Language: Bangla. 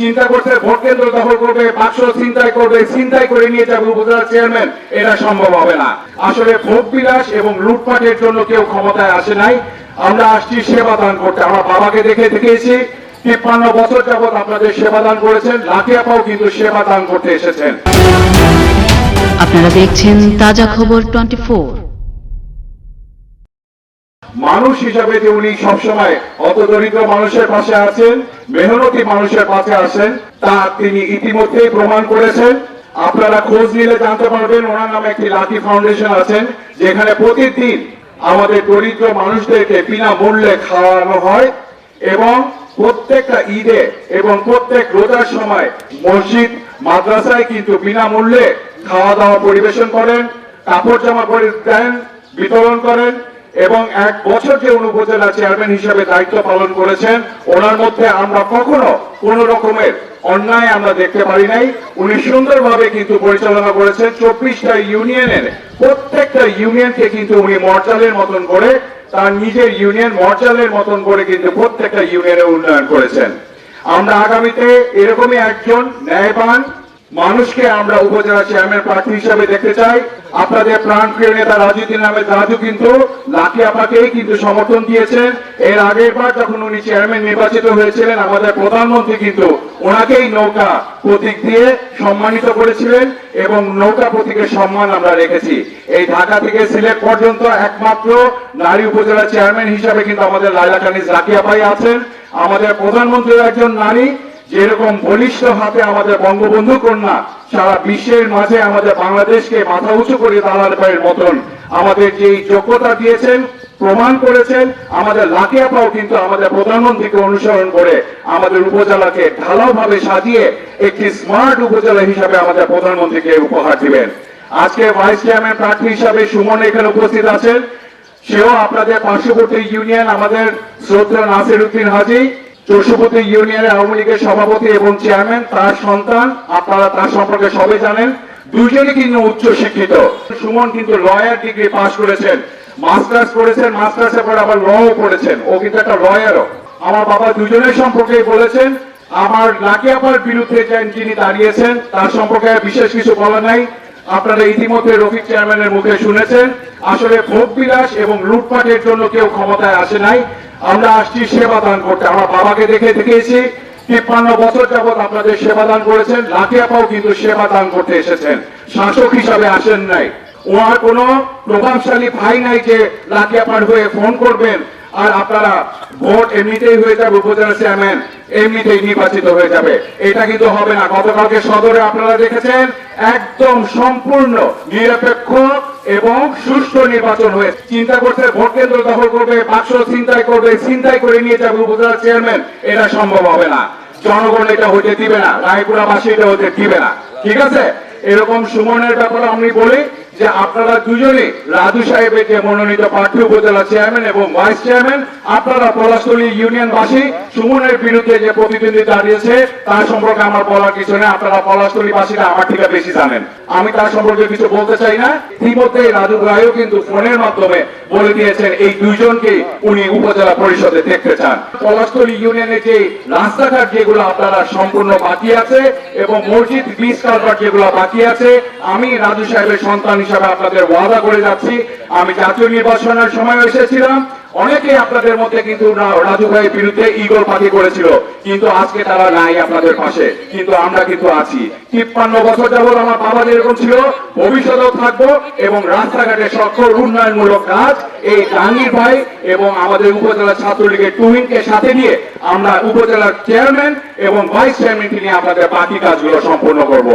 চিন্তা করছে, ভোট কেন্দ্র দখল করবে, বাক্স চিন্তাই করবে চিন্তাই করে নিয়ে যাবে উপজেলা চেয়ারম্যান, এটা সম্ভব হবে না। আসলে ভোট বিলাস এবং লুটপাটের জন্য কেউ ক্ষমতায় আসে নাই। আমরা আসছি সেবা দান করতে। আমার বাবাকে দেখে দেখেছি তিপ্পান্ন বছর যাবৎ আপনাদের সেবা দান করেছেন, লাঠিয়াপাও কিন্তু সেবা দান করতে এসেছেন। আপনারা দেখছেন তাজা খবর টোয়েন্টি ফোর। মানুষ হিসাবে যে উনি সবসময় অত দরিদ্র মানুষের পাশে আছেন, মেহনতি মানুষের পাশে আছেন, তা তিনি ইতিমধ্যেই প্রমাণ করেছেন। আপনারা খোঁজ নিলে জানতে পারবেন ওনার নামে একটি লাকি ফাউন্ডেশন আছেন যেখানে প্রতিদিন আমাদের দরিদ্র মানুষদেরকে বিনা মূল্যে খাওয়ানো হয় এবং প্রত্যেকটা ঈদে এবং প্রত্যেক রোজার সময় মসজিদ, মাদ্রাসায় কিন্তু বিনামূল্যে খাওয়া দাওয়া পরিবেশন করেন, কাপড় জামা করে দেন, বিতরণ করেন এবং এক বছর যে উপজেলা চেয়ারম্যান হিসেবে দায়িত্ব পালন করেছেন, ওনার মধ্যে আমরা কখনো কোন রকমের অন্যায় আমরা দেখতে পারি নাই। উনি সুন্দরভাবে কিন্তু পরিচালনা করেছেন। চব্বিশটা ইউনিয়নের প্রত্যেকটা ইউনিয়নকে কিন্তু উনি মর্যালের মতন করে, তার নিজের ইউনিয়ন মর্যালের মতন করে কিন্তু প্রত্যেকটা ইউনিয়নে উন্নয়ন করেছেন। আমরা আগামীতে এরকমই একজন ন্যায়বান মানুষকে আমরা উপজেলা চেয়ারম্যান প্রার্থী হিসেবে দেখতে চাই। আপনাদের প্রাণ প্রিয় নেতা রাজুদ্দিন আহমেদ রাজু কিন্তু লাকি আপাকেই কিন্তু সমর্থন দিয়েছেন। এর আগের বার যখন উনি চেয়ারম্যান নির্বাচিত হয়েছিলেন, আমাদের প্রধানমন্ত্রী কিন্তু ওনাকেই নৌকা প্রতীক দিয়ে সম্মানিত করেছিলেন এবং নৌকা প্রতীকের সম্মান আমরা রেখেছি। এই ঢাকা থেকে সিলেট পর্যন্ত একমাত্র নারী উপজেলা চেয়ারম্যান হিসাবে কিন্তু আমাদের লাইলা কানিজ রাকিয়া ভাই আছেন। আমাদের প্রধানমন্ত্রীর একজন নারী। যেরকম বলিষ্ঠ হাতে আমাদের বঙ্গবন্ধু কন্যা সারা বিশ্বের মাঝে আমাদের বাংলাদেশকে মাথা উঁচু করে দাঁড়ার পায়ের মতন আমাদের যে যোগ্যতা দিয়েছেন, প্রমাণ করেছেন, আমাদের লাকিয়াপাও কিন্তু আমাদের প্রধানমন্ত্রীকে অনুসরণ করে আমাদের উপজেলাকে ঢালাওভাবে সাজিয়ে একটি স্মার্ট উপজেলা হিসাবে আমাদের প্রধানমন্ত্রীকে উপহার দিবেন। আজকে ভাইস চেয়ারম্যান প্রার্থী হিসাবে সুমন এখানে উপস্থিত আছেন। সেও আপনাদের পার্শ্ববর্তী ইউনিয়ন আমাদের শ্রদ্ধা নাসির উদ্দিন হাজি। চৌষপতি ইউনিয়নের আওয়ামী লীগের সভাপতি এবং চেয়ারম্যান, তার সন্তান, আপনারা তার সম্পর্কে সবাই জানেন, দুজনই কিন্তু উচ্চ শিক্ষিত। সুমন কিন্তু লয়ার ডিগ্রি পাশ করেছেন। মাস্টার্স করেছেন মাস্টার্সের পর আবার লও পড়েছেন। ও কিন্তু একটা লয়ারও আমার বাবা দুজনের সম্পর্কেই বলেছেন, আমার লাকিয়াপার বিরুদ্ধে যে- যিনি দাঁড়িয়েছেন, তার সম্পর্কে বিশেষ কিছু বলা নাই। আপনারা ইতিমধ্যে রফিক চেয়ারম্যানের মুখে শুনেছেন, আসলে ভোগ বিলাস এবং লুটপাটের জন্য কেউ ক্ষমতায় আসে নাই। আমরা আসছি সেবা দান করতে। আমার বাবাকে দেখে দেখেছি তিপ্পান্ন বছর যাবৎ আপনাদের সেবা দান করেছেন লাঠিয়াপাও কিন্তু সেবা দান করতে এসেছেন। শাসক হিসাবে আসেন নাই। ওনার কোনো প্রভাবশালী ভাই নাই যে লাঠিয়াপার হয়ে ফোন করবেন, আর আপনারা ভোট এমনিতেই হয়ে যাবে, উপজেলা চেয়ারম্যান এমনিতেই নির্বাচিত হয়ে যাবে। এটা কিন্তু হবে না। গতকালকে সদরে আপনারা দেখেছেন, একদম সম্পূর্ণ নিরপেক্ষ এবং সুষ্ঠু নির্বাচন হয়ে চিন্তা করছে ভোট কেন্দ্র দখল বাক্স করবে চিন্তায় করে নিয়ে যাবে উপজেলা চেয়ারম্যান এটা সম্ভব হবে না। জনগণ এটা হতে দিবে না, রায়পুরাবাসী এটা হতে দিবে না। ঠিক আছে? এরকম সুমনের ব্যাপারে আমি বলি যে আপনারা দুজনে, রাজু সাহেবের যে মনোনীত প্রার্থী উপজেলা চেয়ারম্যান এবং ভাইস চেয়ারম্যান আপনারা পলাশতলী ইউনিয়নবাসী সুমনের বিরুদ্ধে যে প্রতিদ্বন্দ্বী দাঁড়িয়েছে তার সম্পর্কে আমার বলার কিছু নেই। আপনারা পলাশতলী বাসীরা আমার থেকে বেশি জানেন। আমি তার সম্পর্কে কিছু বলতে চাই না। ইতিমধ্যে রাজু রায়ও কিন্তু ফোনের মাধ্যমে বলে দিয়েছেন, এই দুইজনকে উনি উপজেলা পরিষদে দেখতে চান। পলাশতলী ইউনিয়নের যে রাস্তাঘাট যেগুলো আপনারা সম্পূর্ণ বাকি আছে এবং মসজিদ, ব্রিজ কালভার্ট যেগুলো বাকি আছে, আমি রাজু সাহেবের সন্তান হিসাবে আপনাদের ওয়াদা করে যাচ্ছি। আমি জাতীয় নির্বাচনের সময় এসেছিলাম। অনেকেই আপনাদের মধ্যে কিন্তু রাজু ভাইয়ের বিরুদ্ধে ইগল পাখি করেছিল, কিন্তু আজকে তারা নাই আপনাদের পাশে, কিন্তু আমরা কিন্তু আছি। তিপ্পান্ন বছর যাবৎ আমার বাবা যেরকম ছিল, ভবিষ্যতেও থাকব এবং রাস্তাঘাটে সকল উন্নয়নমূলক কাজ এই জাহাঙ্গীর ভাই এবং আমাদের উপজেলা ছাত্রলীগের টুইনকে সাথে নিয়ে আমরা উপজেলার চেয়ারম্যান এবং ভাইস চেয়ারম্যানকে নিয়ে আপনাদের বাকি কাজগুলো সম্পূর্ণ করব।